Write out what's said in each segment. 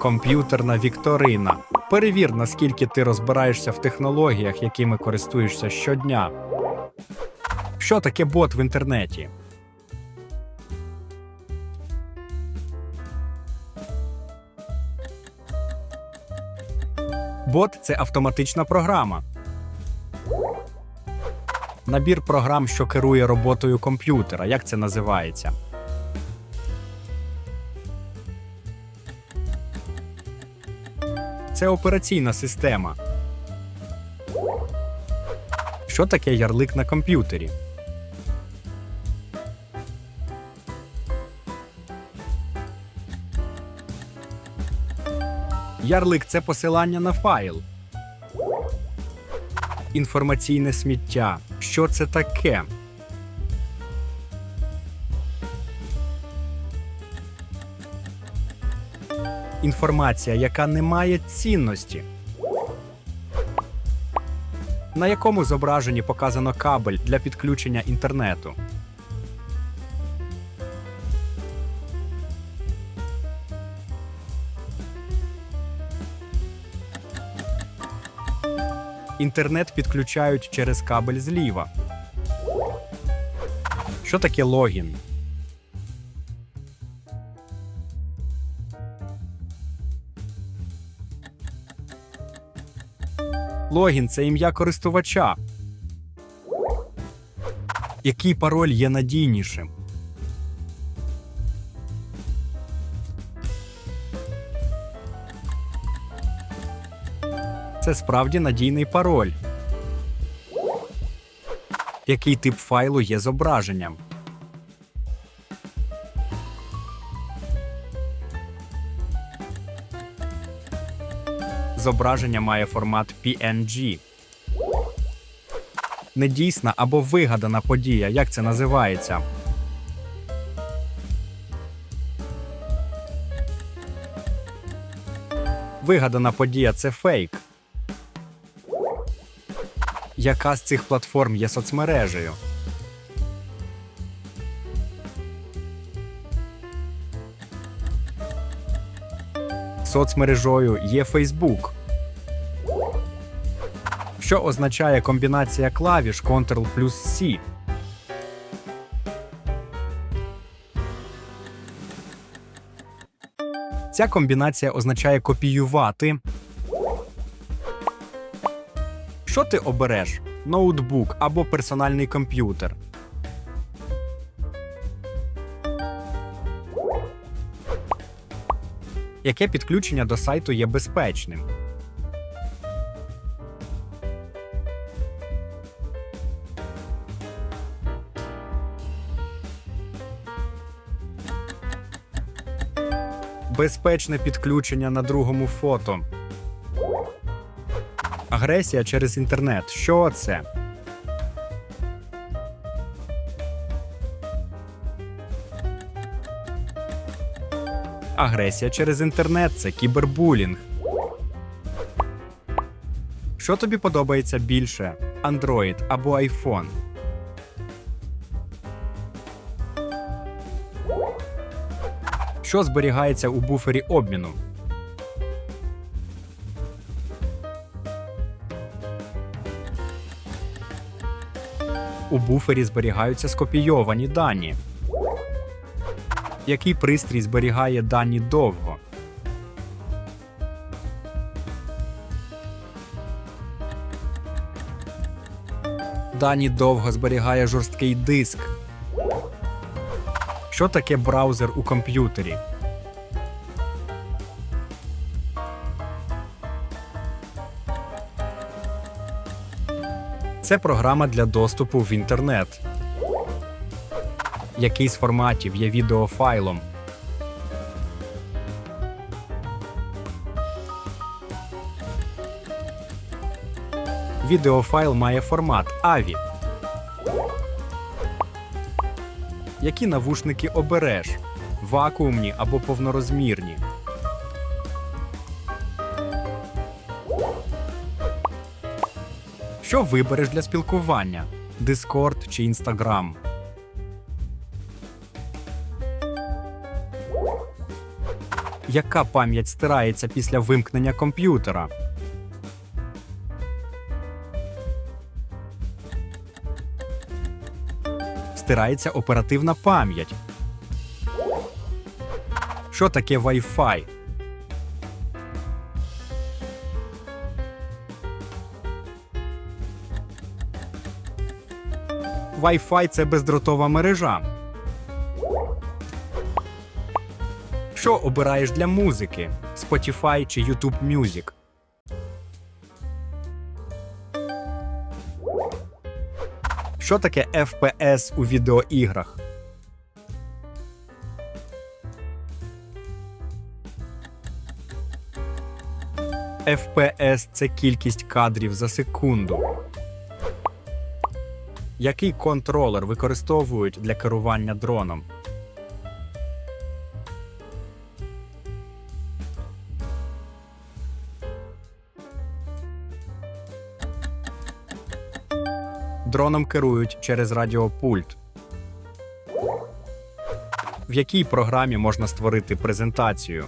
Комп'ютерна вікторина. Перевір, наскільки ти розбираєшся в технологіях, якими користуєшся щодня. Що таке бот в інтернеті? Бот це автоматична програма. Набір програм, що керує роботою комп'ютера. Як це називається? Це операційна система. Що таке ярлик на комп'ютері? Ярлик це посилання на файл. Інформаційне сміття. Що це таке? Інформація, яка не має цінності. На якому зображенні показано кабель для підключення інтернету? Інтернет підключають через кабель зліва. Що таке логін? Логін це ім'я користувача. Який пароль є надійнішим? Це справді надійний пароль. Який тип файлу є зображенням? Зображення має формат PNG. Недійсна або вигадана подія. Як це називається? Вигадана подія це фейк. Яка з цих платформ є соцмережею? Соцмережою є Facebook. Що означає комбінація клавіш Ctrl плюс C? Ця комбінація означає копіювати. Що ти обереш? Ноутбук або персональний комп'ютер? Яке підключення до сайту є безпечним? Безпечне підключення на другому фото. Агресія через інтернет. Що це? Агресія через інтернет це кібербулінг. Що тобі подобається більше? Android або iPhone? Що зберігається у буфері обміну? У буфері зберігаються скопійовані дані. Який пристрій зберігає дані довго? Дані довго зберігає жорсткий диск. Що таке браузер у комп'ютері? Це програма для доступу в інтернет. Який з форматів є відеофайлом? Відеофайл має формат AVI. Які навушники обереш? Вакуумні або повнорозмірні? Що вибереш для спілкування? Discord чи Instagram? Яка пам'ять стирається після вимкнення комп'ютера? Стирається оперативна пам'ять. Що таке Wi-Fi? Wi-Fi – це бездротова мережа. Що обираєш для музики? Spotify чи YouTube Music? Що таке FPS у відеоіграх? FPS – це кількість кадрів за секунду. Який контролер використовують для керування дроном? Дроном керують через радіопульт. В якій програмі можна створити презентацію?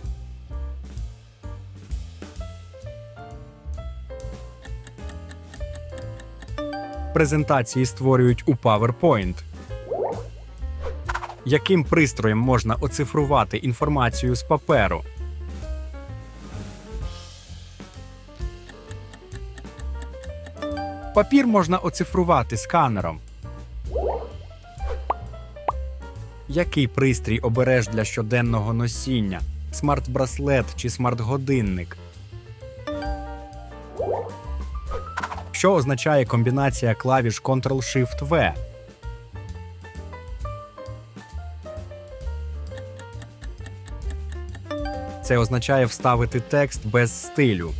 Презентації створюють у PowerPoint. Яким пристроєм можна оцифрувати інформацію з паперу? Папір можна оцифрувати сканером. Який пристрій обереш для щоденного носіння? Смарт-браслет чи смарт-годинник? Що означає комбінація клавіш Ctrl-Shift-V? Це означає вставити текст без стилю.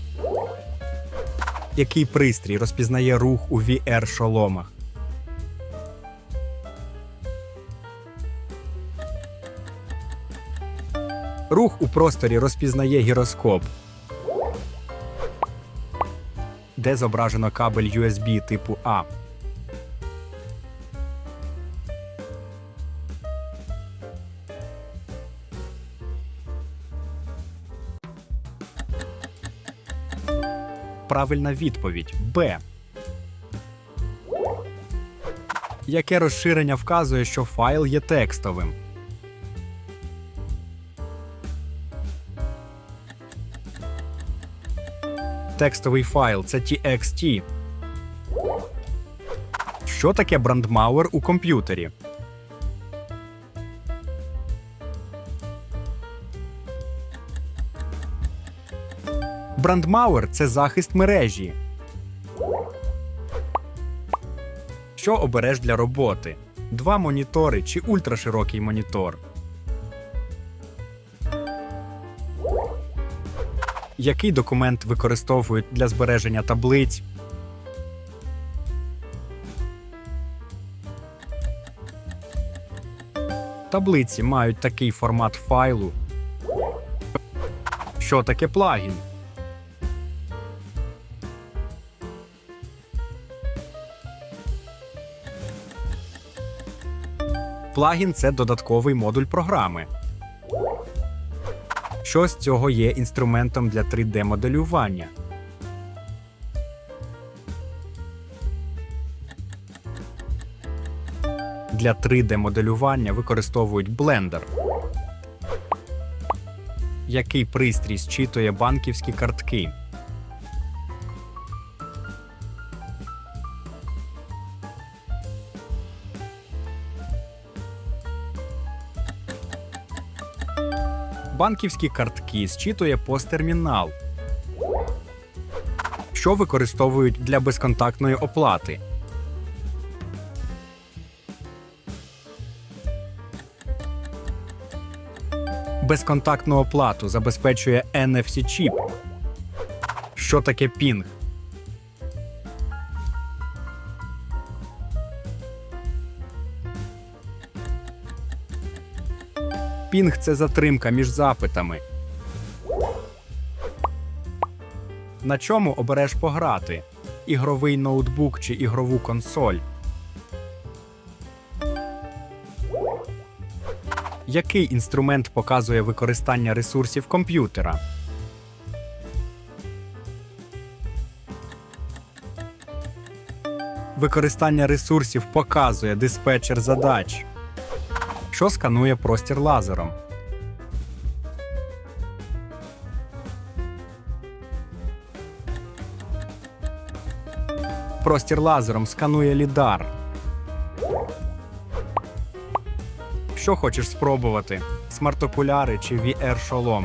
Який пристрій розпізнає рух у VR-шоломах? Рух у просторі розпізнає гіроскоп. Де зображено кабель USB типу А. Правильна відповідь Б. Яке розширення вказує, що файл є текстовим? Текстовий файл це TXT. Що таке брандмауер у комп'ютері? Брандмауер це захист мережі. Що обереш для роботи? Два монітори чи ультраширокий монітор? Який документ використовують для збереження таблиць? Таблиці мають такий формат файлу. Що таке плагін? Плагін це додатковий модуль програми. Що з цього є інструментом для 3D-моделювання? Для 3D-моделювання використовують Blender. Який пристрій зчитує банківські картки? Банківські картки зчитує посттермінал. Що використовують для безконтактної оплати? Безконтактну оплату забезпечує NFC-чіп. Що таке пінг? Пінг це затримка між запитами. На чому обереш пограти? Ігровий ноутбук чи ігрову консоль? Який інструмент показує використання ресурсів комп'ютера? Використання ресурсів показує диспетчер задач. Що сканує простір лазером? Простір лазером сканує лідар. Що хочеш спробувати? Смарт-окуляри чи VR-шолом?